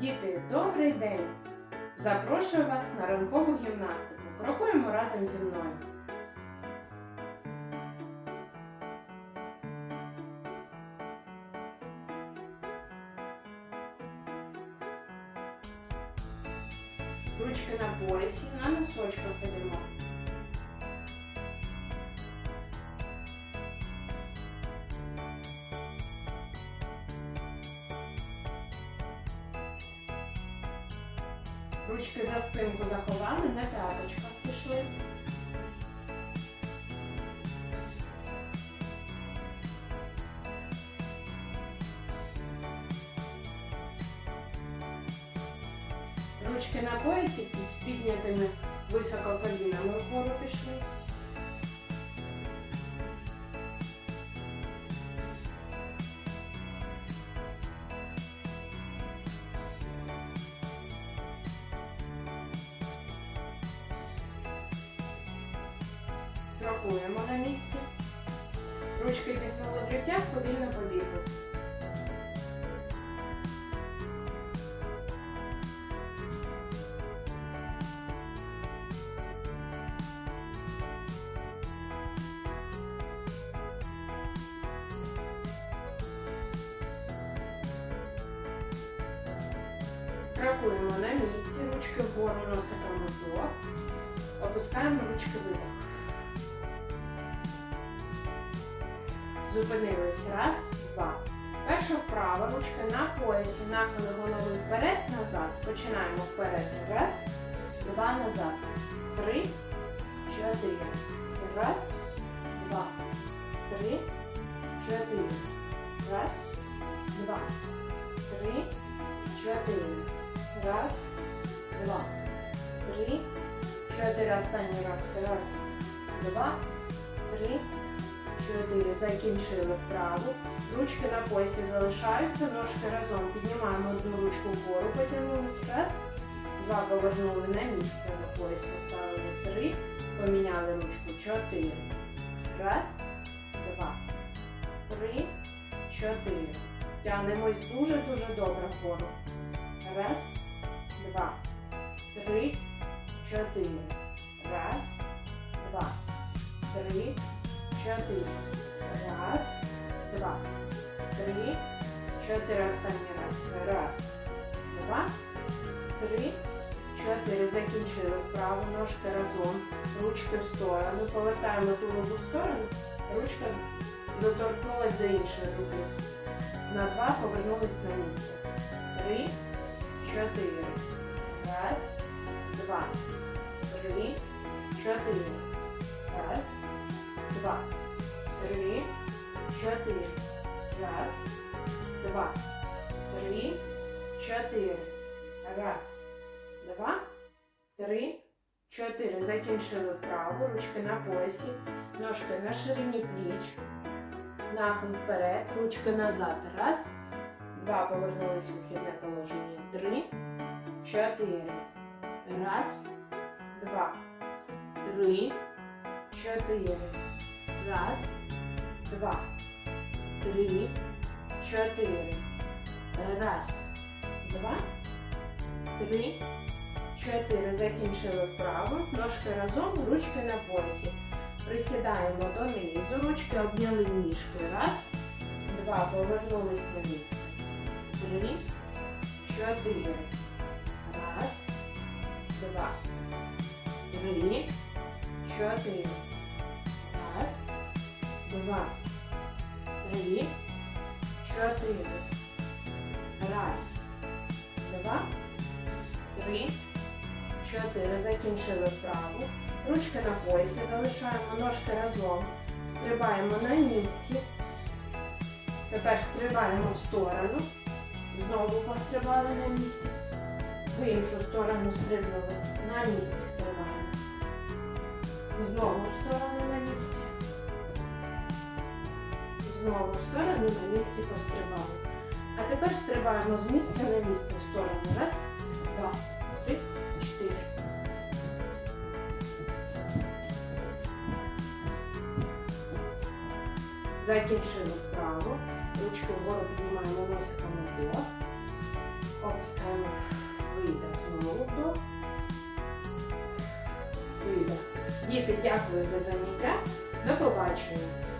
Діти, добрий день! Запрошую вас на ранкову гімнастику. Крокуємо разом зі мною. Ручки на поясі, на носочках ходимо. Ручки за спинку заховали, на п'яточках пішли. Ручки на поясі з піднятими високо колінами вгору пішли. Крокуємо на місці. Ручки зігнули в ліктях, повільно побігли. Крокуємо на місці, ручки вгору носиком вдох. Опускаємо ручки видох. Зупинились. Раз, два. Перша вправа, ручка на поясі, нахили голови вперед, назад. Починаємо вперед. Раз, два, назад. Три, чотири. Раз, два, три, чотири. Раз, два, три, чотири. Раз, два, три, чотири. Останній раз. Раз, два, три, чотири. Закінчили вправу. Ручки на поясі залишаються, ножки разом. Піднімаємо одну ручку вгору, потягнулись. Раз, два, повернули на місце. На пояс поставили три, поміняли ручку. Чотири. Раз, два, три, чотири. Тягнемось дуже-дуже добре вгору. Раз, два, три, чотири. Раз, два, три, чотири. Раз, два, три, чотири. Останній раз. Раз, два, три, чотири. Закінчили вправу, ножки разом, ручки в сторону. Повертаємо тулубу в сторону. Ручка доторкнулась до іншої руки. На два повернулись на місце. Три, чотири. Раз, два, три, чотири. Раз, два, три, чотири. Раз, два, три, чотири. Раз, два, три, чотири. Закінчили вправу. Ручки на поясі. Ножки на ширині пліч. Нахил вперед. Ручки назад. Раз. Два. Повернулись в вихідне положення. Три. Чотири. Раз. Два. Три. Чотири. Раз. Два. Три. Чотири. Раз. Два. Три. Чотири. Закінчили вправу. Ножки разом, ручки на поясі. Присідаємо донизу. Ручки обняли ніжки. Раз. Два. Повернулись на місце. Три. Чотири. Раз. Два. Три. Чотири. Два. Три. Чотири. Раз. Два. Три. Чотири. Закінчили вправу. Ручки на поясі залишаємо ножки разом. Стрибаємо на місці. Тепер стрибаємо в сторону. Знову пострибали на місці. В іншу сторону стрибнули. На місці стрибаємо. Знову в сторону на місці знову в сторону на місці пострибали. А тепер стрибаємо з місця на місце в сторону. Раз, два, три, чотири. Закінчили вправо. Ручку вгору піднімаємо носиками вдох. Опускаємо видих. Знову вдох. Видих. Діти, дякую за заняття. До побачення!